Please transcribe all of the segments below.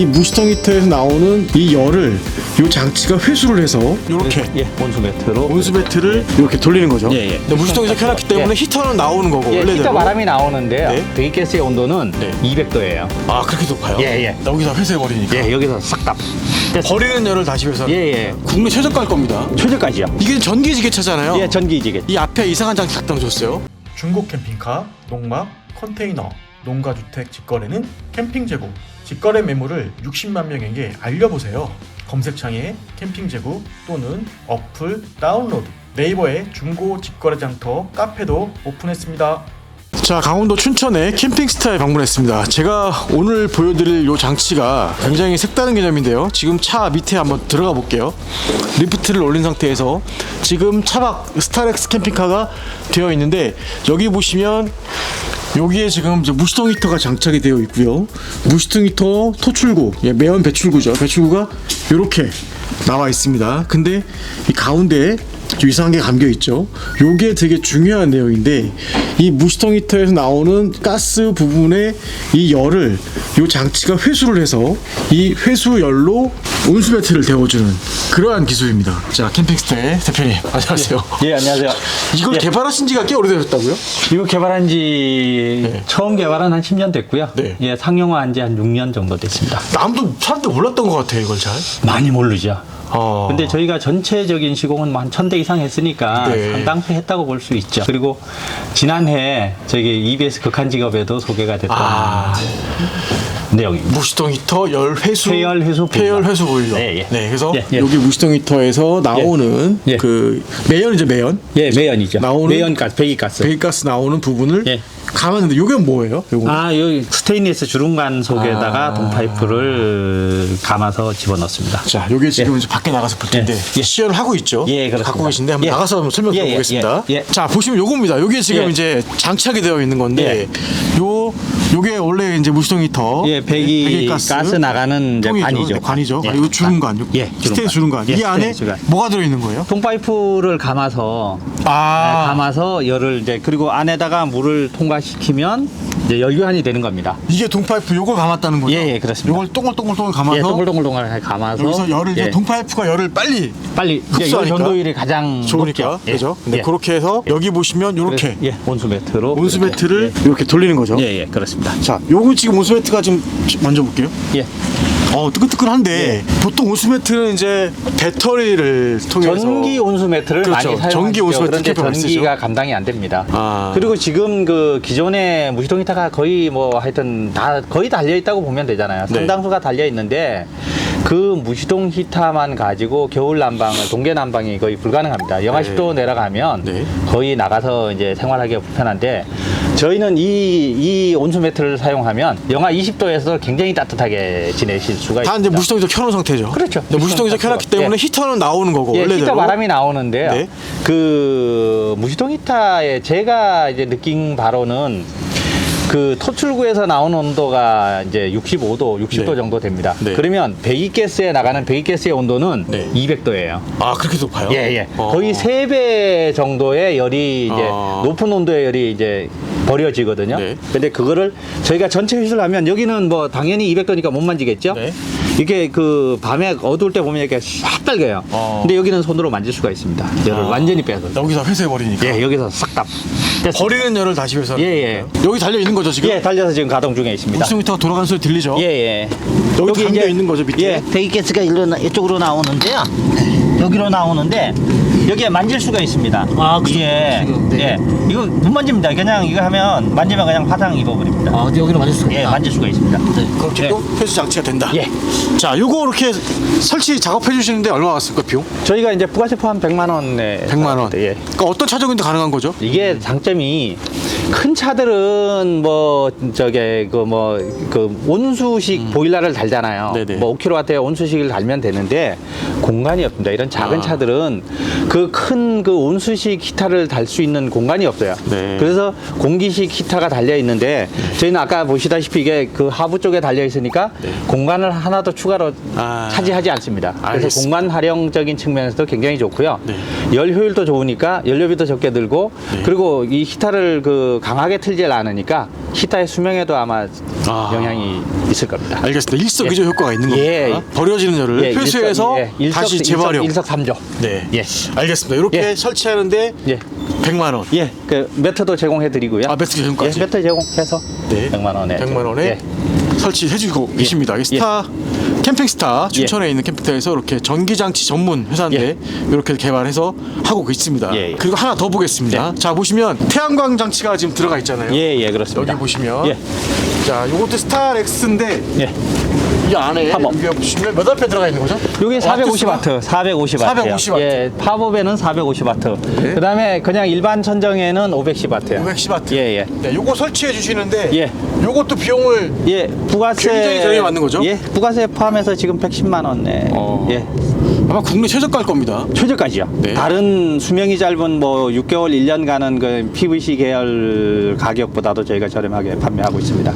이 무스텅 히터에서 나오는 이 열을 이 장치가 회수를 해서 이렇게 예, 온수 매트로. 온수 배트를 이렇게 돌리는 거죠. 예, 예. 근데 무시동에서 켜놨기 때문에 예. 히터는 나오는 거고 예, 원래대로. 히터 바람이 나오는데요. 네. 배기가스의 온도는 네. 200도예요. 아 그렇게 높아요? 예, 예. 여기서 회수해 버리니까. 예, 여기서 싹 다. 버리는 열을 다시 회수. 예, 예. 국내 최저가일 겁니다. 최저까지요. 이게 전기지게차잖아요. 예, 전기지게. 이 앞에 이상한 장치 갖다 줬어요. 중고 캠핑카, 농막, 컨테이너, 농가주택 직거래는 캠핑 재고, 직거래 매물을 60만 명에게 알려보세요. 검색창에 캠핑 재고 또는 어플 다운로드, 네이버에 중고 직거래 장터 카페도 오픈했습니다. 자 강원도 춘천의 캠핑스타에 방문했습니다 제가 오늘 보여드릴 이 장치가 굉장히 색다른 개념인데요 지금 차 밑에 한번 들어가 볼게요 리프트를 올린 상태에서 지금 차박 스타렉스 캠핑카가 되어 있는데 여기 보시면 여기에 지금 무시동 히터가 장착이 되어 있고요. 무시동 히터 토출구 예, 매연 배출구죠. 배출구가 이렇게 나와 있습니다. 근데 이 가운데에 좀 이상한 게 감겨 있죠. 요게 되게 중요한 내용인데 이 무시통 히터에서 나오는 가스 부분에 이 열을 요 장치가 회수를 해서 이 회수열로 온수 배트를 데워주는 그러한 기술입니다. 자 캠핑스타의 대표님 안녕하세요. 예, 안녕하세요. 이걸 예. 개발하신 지가 꽤 오래되셨다고요? 이거 개발한 지 처음 개발은 한 10년 됐고요. 네. 예, 상용화한 지 한 6년 정도 됐습니다. 남도 사람들 몰랐던 것 같아요 이걸 잘. 많이 모르죠. 어. 근데 저희가 전체적인 시공은 뭐한 1000대 이상 했으니까 네. 상당수 했다고 볼 수 있죠. 그리고 지난해 저기 EBS 극한 직업에도 소개가 됐던 아 내용입니다. 무시동 히터 열 회수 폐열 회수. 폐열 회수 보일러. 예, 예. 네 그래서 예, 예. 여기 무시동 히터에서 나오는 예. 그 매연이죠 매연. 예, 매연이죠. 나오는 매연 가스, 배기 가스. 배기 가스 나오는 부분을 예. 감았는데 이게 뭐예요? 요거 아, 여기 스테인리스 주름관 속에다가 아. 동파이프를 감아서 집어넣습니다. 자, 요게 지금 이제 밖에 나가서 볼 텐데 예. 시연을 하고 있죠. 예, 그렇습니다. 갖고 계신데 한번 예. 나가서 한번 설명 예, 예, 드려보겠습니다. 예, 예. 자, 보시면 요겁니다. 요게 지금 예. 이제 장착이 되어 있는 건데 요 요게 원래 이제 무시동 히터 예, 배기 가스, 나가는 이제 통이죠. 관이죠. 네, 관이죠. 예. 관. 이거 주름관. 예, 스테인 주름관. 예, 이 안에 스테인. 뭐가 들어 있는 거예요? 통파이프를 감아서 아, 네, 감아서 열을 이제 그리고 안에다가 물을 통과시키면 이제 열교환이 되는 겁니다. 이게 동파이프 요걸 감았다는 거죠? 예, 예, 그렇습니다. 요걸 동글동글동글 감아서 예, 동글동글동글 감아서 여기서 열을 이제 예, 동파이프가 열을 빨리 빨리 흡수하니까 전도율이 가장 좋으니까 높죠. 예, 그죠? 근데 예. 그렇게 해서 여기 보시면 요렇게 그래서, 예, 온수 매트로 온수 이렇게, 배트를 이렇게 돌리는 거죠. 예, 예, 그렇습니다. 자, 요거 지금 온수 배트가 지금 만져 볼게요. 예. 어, 뜨끈뜨끈한데 보통 온수 배트는 이제 배터리를 통해서 전기 온수 매트를 그렇죠. 많이 사용하죠. 전기 온수 매트 그런데 캠핑 많이 전기가 감당이 안 됩니다. 아. 그리고 지금 그 기존의 무시동 히터가 거의 뭐 하여튼 다 거의 달려 있다고 보면 되잖아요. 네. 상당수가 달려 있는데 그 무시동 히터만 가지고 겨울 난방을 동계 난방이 거의 불가능합니다. 영하 네. 10도 내려가면 네. 거의 나가서 이제 생활하기가 불편한데 저희는 이, 이 온수 매트를 사용하면 영하 20도에서 굉장히 따뜻하게 지내실 수가 다 있습니다. 이제 무시동에서 켜놓은 상태죠. 그렇죠. 근데 무시동에서 무시동 켜놨기. 때문에 예. 히터는 나오는 거고 예, 원래대로 히터 바람이 나오는데요. 네. 그 무시동 히터에 제가 이제 느낀 바로는 그 토출구에서 나오는 온도가 이제 65도, 60도 네. 정도 됩니다. 네. 그러면 배기가스에 나가는 배기가스의 온도는 네. 200도예요. 아 그렇게 높아요? 예, 예. 어. 거의 세 배 정도의 열이 이제 아. 높은 온도의 열이 이제 버려지거든요. 네. 근데 그거를 저희가 전체 회수를 하면 여기는 뭐 당연히 200도니까 못 만지겠죠. 네. 이게 그 밤에 어두울 때 보면 이렇게 싹 빨개요. 어. 근데 여기는 손으로 만질 수가 있습니다. 열을 아. 완전히 빼서. 여기서 회수해 버리니까 예, 여기서 싹 다. 버리는 열을 다시 회수하는 예, 거예요. 여기 달려 있는 거죠 지금? 예, 달려서 지금 가동 중에 있습니다. 무시동 히터가 돌아가는 소리 들리죠? 예, 예. 여기 담겨 있는 거죠 밑에? 예, 배기가스가 일로 나- 이쪽으로 나오는데요. 여기로 나오는데 여기에 만질 수가 있습니다. 아, 그죠. 예, 지금, 네. 예. 이거 못 만집니다. 그냥 이거 하면 만지면 그냥 화상 입어버립니다. 아, 여기로 맞을 수가 예, 있다. 만질 수가 있습니다. 네. 그렇게 예. 또 회수 장치가 된다. 예. 자, 요거 이렇게 설치 작업해 주시는데 얼마 왔을까 비용? 저희가 이제 부가세 포함 100만 원에 100만 원. 예. 그러니까 어떤 차종인데 가능한 거죠? 이게 장점이 큰 차들은 뭐 저게 그 뭐 그 온수식 보일러를 달잖아요. 음. 네네. 뭐 5kW의 온수식을 달면 되는데 공간이 없습니다. 이런 작은 아. 차들은 그 큰그 온수식 히터를 달 수 있는 공간이 없어요. 네. 그래서 공기식 히터가 달려 있는데 저희는 아까 보시다시피 이게 그 하부 쪽에 달려 있으니까 공간을 하나 더 추가로 네. 아. 차지하지 않습니다. 그래서 알겠습니다. 공간 활용적인 측면에서도 굉장히 좋고요. 네. 열 효율도 좋으니까 연료비도 적게 들고 그리고 이 히터를 그 강하게 틀질 않으니까 히타의 수명에도 아마 아. 영향이 있을 겁니다. 알겠습니다. 일석이조 효과가 있는 예. 겁니다. 버려지는 열을 예, 회수해서 일석- 예, 다시 재활용. 일석, 일석삼조. 네. 예. 알겠습니다. 이렇게 예. 설치하는데 예. 100만 원. 예, 그 매트도 제공해 드리고요. 아, 매트 제공까지? 예, 매트 제공해서 네. 100만 원에. 100만 원에 예. 설치해 주고 계십니다. 이게 스타 캠핑 스타 춘천에 있는 캠핑터에서 이렇게 전기 장치 전문 회사인데 이렇게 개발해서 하고 있습니다. 예, 예. 그리고 하나 더 보겠습니다. 자 보시면 태양광 장치가 지금 들어가 있잖아요. 예, 예, 그렇습니다. 여기 보시면 예. 자 요것도 스타렉스인데 예. 이 안에 팝업. 여기 보시면 몇 암페 들어가 있는 거죠? 요게 450와트, 450와트. 450 와트. 예, 팝업에는 450와트. 네. 그다음에 그냥 일반 천정에는 510와트요. 510와트. 예, 예. 네, 요거 설치해 주시는데 예. 요것도 비용을 예, 부가세 굉장히 저렴이 맞는 거죠? 예, 부가세 포함해서 지금 110만 원에. 어. 예. 아마 국내 최저가일 겁니다. 최저까지요. 네. 다른 수명이 짧은 뭐 6개월, 1년 가는 그 PVC 계열 가격보다도 저희가 저렴하게 판매하고 있습니다.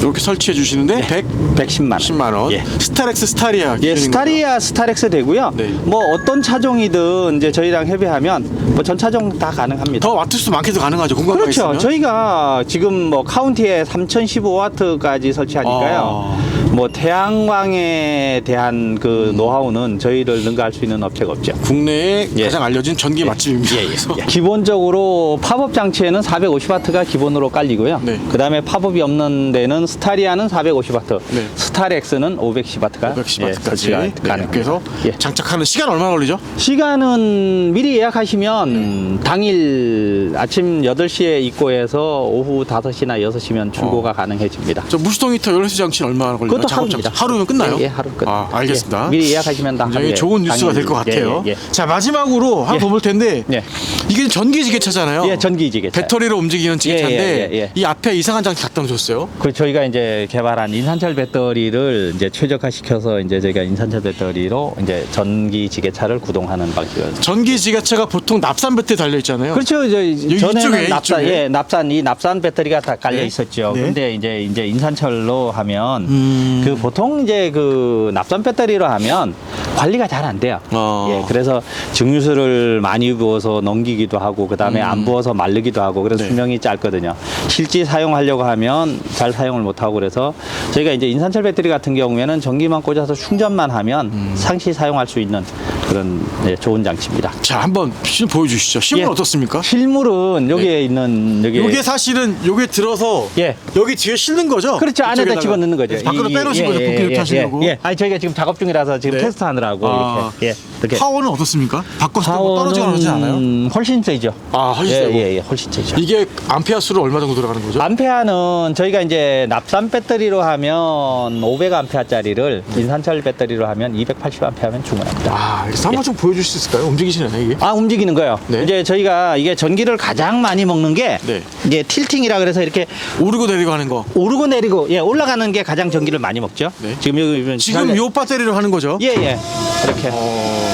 이렇게 설치해 주시는데 100 110만 원. 10만 원. 예. 스타렉스 스타리아 예, 기준인 스타리아 스타렉스 되고요. 네. 뭐 어떤 차종이든 이제 저희랑 협의하면 뭐 전 차종 다 가능합니다. 더 와트 수 많게도 가능하죠. 공간가 그렇죠. 저희가 지금 뭐 카운티에 3015와트까지 설치하니까요. 아. 뭐 태양광에 대한 그 노하우는 저희를 능가할 수 있는 업체가 없죠. 국내에 예. 가장 알려진 전기 맛집입니다. 예, 예, 예. 기본적으로 팝업 장치에는 450와트가 기본으로 깔리고요. 네. 그다음에 팝업이 없는 데는 스타리아는 450와트, 네. 스타렉스는 510와트가 예, 510와트까지. 설치가 네. 가능합니다. 그래서 예. 장착하는 시간 얼마나 걸리죠? 시간은 미리 예약하시면 네. 당일 아침 8시에 입고해서 오후 5시나 6시면 출고가 가능해집니다. 저 무수동 히터 열수 장치는 얼마나 걸리나요? 그것도 작업 하루입니다. 장치. 하루면 끝나요? 예, 예, 하루 끝. 아, 알겠습니다. 예, 미리 예약하시면 다 굉장히 하루에 좋은 뉴스가 당일- 될것 같아요. 예, 예, 예. 자 마지막으로 하나 예. 더볼 텐데 예. 이게 전기 지게차잖아요. 예, 전기 지게차. 배터리로 움직이는 지게차인데 예, 예, 예, 예. 이 앞에 이상한 장치 갖다 놓으셨어요. 그 저희가 이제 개발한 인산철 배터리를 이제 최적화시켜서 이제 저희가 인산철 배터리로 이제 전기 지게차를 구동하는 방식을 전기 지게차가 보통 납산 배터리 달려 있잖아요. 그렇죠. 이제 이쪽에, 전에는 납산, 이쪽에. 예, 납산 이 납산 배터리가 다 깔려 네. 있었죠. 네. 근데 이제 이제 인산철로 하면 음. 그 보통 이제 그 납산 배터리로 하면 관리가 잘 안 돼요. 어. 예, 그래서 증류수를 많이 부어서 넘기기도 하고 그 다음에 안 부어서 마르기도 하고 그래서 음. 네. 수명이 짧거든요. 실제 사용하려고 하면 잘 사용을 못 하고 그래서 저희가 이제 인산철 배터리 같은 경우에는 전기만 꽂아서 충전만 하면 음. 상시 사용할 수 있는 그런 예, 좋은 장치입니다. 자 한번 실 보여주시죠. 실물 예. 어떻습니까? 실물은 여기에 있는 여기 요게 사실은 요게 들어서 예. 여기 뒤에 실는 거죠? 그렇죠 안에다 이쪽에다가. 집어넣는 거죠. 그래서 밖으로 이- 빼놓으신 예, 거죠? 예, 복귀 예, 하시려고. 예, 예. 아니 저희가 지금 작업 중이라서 지금 네. 테스트하느라 고 아. 이렇게 예, 이렇게 파워는 어떻습니까? 바꿔서 뭐 떨어지거나 그러지 않아요? 훨씬 세죠. 아, 훨씬 예, 세고. 예, 예, 훨씬 세죠. 이게 암페어 수로 얼마 정도 들어가는 거죠? 암페아는 저희가 이제 납산 배터리로 하면 500암페어짜리를 인산철 배터리로 하면 280암페어면 충분합니다. 아, 그래서 한번 좀 보여줄 수 있을까요? 움직이시나요 이게? 아 움직이는 거요. 네. 이제 저희가 이게 전기를 가장 많이 먹는 게 네. 이제 틸팅이라 그래서 이렇게 오르고 내리고 하는 거. 오르고 내리고 예 올라가는 게 가장 전기를 많이 먹죠. 네. 지금 여기 보면 지금 요 배터리로 하는 거죠? 예, 예. 이렇게. 어,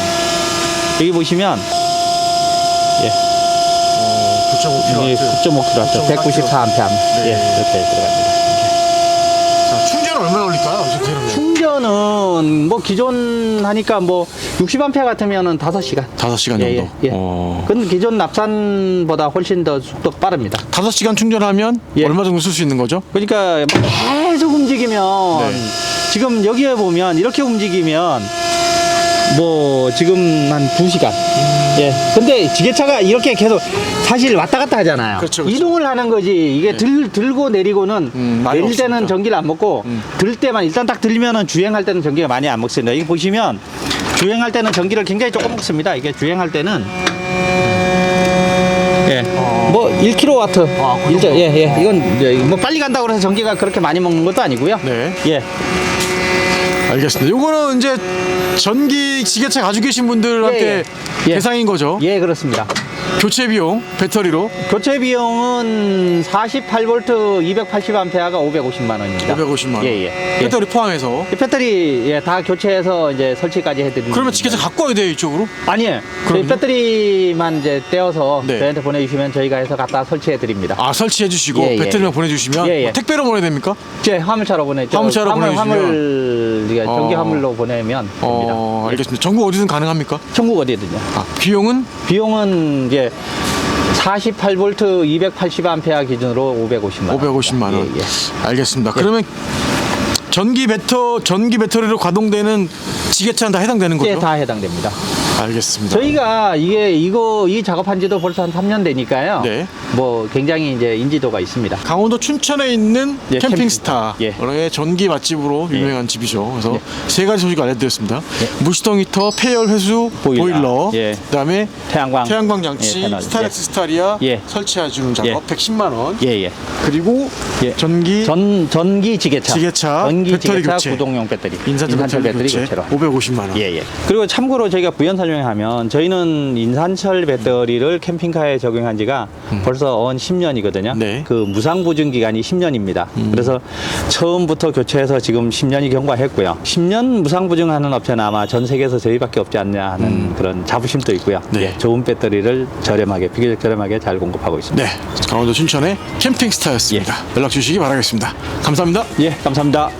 여기 보시면 예. 9.5kW. 이게 9.5kW, 194A. 네. 예, 이렇게 들어갑니다. 자, 충전 얼마나 걸릴까요? 충전은 뭐 기존 하니까 뭐 60A 같으면은 5시간. 5시간 정도. 예, 예, 예. 어. 근데 기존 납산보다 훨씬 더 속도가 빠릅니다. 5시간 충전하면 예. 얼마 정도 쓸 수 있는 거죠? 그러니까 뭐 계속 움직이면 네. 지금 여기에 보면 이렇게 움직이면 뭐 지금 한 2시간. 예. 근데 지게차가 이렇게 계속 사실 왔다 갔다 하잖아요. 그렇죠, 그렇죠. 이동을 하는 거지. 이게 네. 들, 들고 내리고는 음, 많이 내릴 때는 없으니까. 전기를 안 먹고 음. 들 때만 일단 딱 들면은 주행할 때는 전기가 많이 안 먹습니다. 이거 보시면 주행할 때는 전기를 굉장히 조금 먹습니다. 이게 주행할 때는 예. 뭐 1kW. 아, 그 일자, 예, 예. 이건 이제 뭐 빨리 간다고 해서 전기가 그렇게 많이 먹는 것도 아니고요. 네. 예. 알겠습니다. 요거는 이제 전기 지게차 가지고 계신 분들한테 예, 예. 예. 대상인 거죠? 예, 그렇습니다. 교체 비용 배터리로 교체 비용은 48V 280A가 550만 원입니다. 550만 원. 예, 예. 예. 배터리 포함해서. 이 배터리 예, 다 교체해서 이제 설치까지 해드립니다. 그러면 지게차 갖고 와야 돼요 이쪽으로? 아니에요. 저희 그럼요? 배터리만 이제 떼어서 네. 저희한테 보내주시면 저희가 해서 갖다 설치해 드립니다. 아 설치해 주시고 예, 예, 배터리만 예. 보내주시면 예, 예. 뭐 택배로 보내야 됩니까? 제 화물차로 보내죠. 화물차로 화물, 보내주시면- 화물 이게 전기 어. 화물로 보내면 됩니다. 어 알겠습니다. 전국 어디든 가능합니까? 전국 어디든요. 아 비용은 비용은 이제 48V 280A 기준으로 550만 원. 550만 원. 예, 예. 알겠습니다. 그러면 전기 배터 전기 배터리로 가동되는 지게차는 다 해당되는 거죠? 예, 다 해당됩니다. 알겠습니다. 저희가 이게 이거 이 작업한 지도 벌써 한 3년 되니까요. 네. 뭐 굉장히 이제 인지도가 있습니다. 강원도 춘천에 있는 예, 캠핑스타 캠핑스타. 예. 의 전기 맛집으로 예. 유명한 집이죠. 그래서 예. 세 가지 소식 알려드렸습니다. 무시동 히터, 폐열 회수 보일러, 보일러. 예. 그다음에 태양광. 태양광 장치, 예, 패널. 스타렉스 스타리아 예. 설치해주는 작업 예. 110만 원. 예, 예. 그리고 예. 전기 전 전기 지게차. 지게차, 전기 배터리 지게차 교체. 구동용 배터리. 인산철 배터리, 교체 교체로. 550만 원. 예, 예. 그리고 참고로 저희가 부연 설명하면 저희는 인산철 배터리를 캠핑카에 적용한 지가 벌써 언 10년이거든요. 음. 네. 음. 그 무상 보증 기간이 10년입니다. 그래서 처음부터 교체해서 지금 10년이 경과했고요. 10년 무상 보증하는 업체는 아마 전 세계에서 저희밖에 없지 않냐 하는 그런 자부심도 있고요. 음. 네. 예, 좋은 배터리를 저렴하게 비교적 저렴하게 잘 공급하고 있습니다. 네, 강원도 춘천의 캠핑스타였습니다. 연락 주시기 바라겠습니다. 감사합니다. 예, 감사합니다.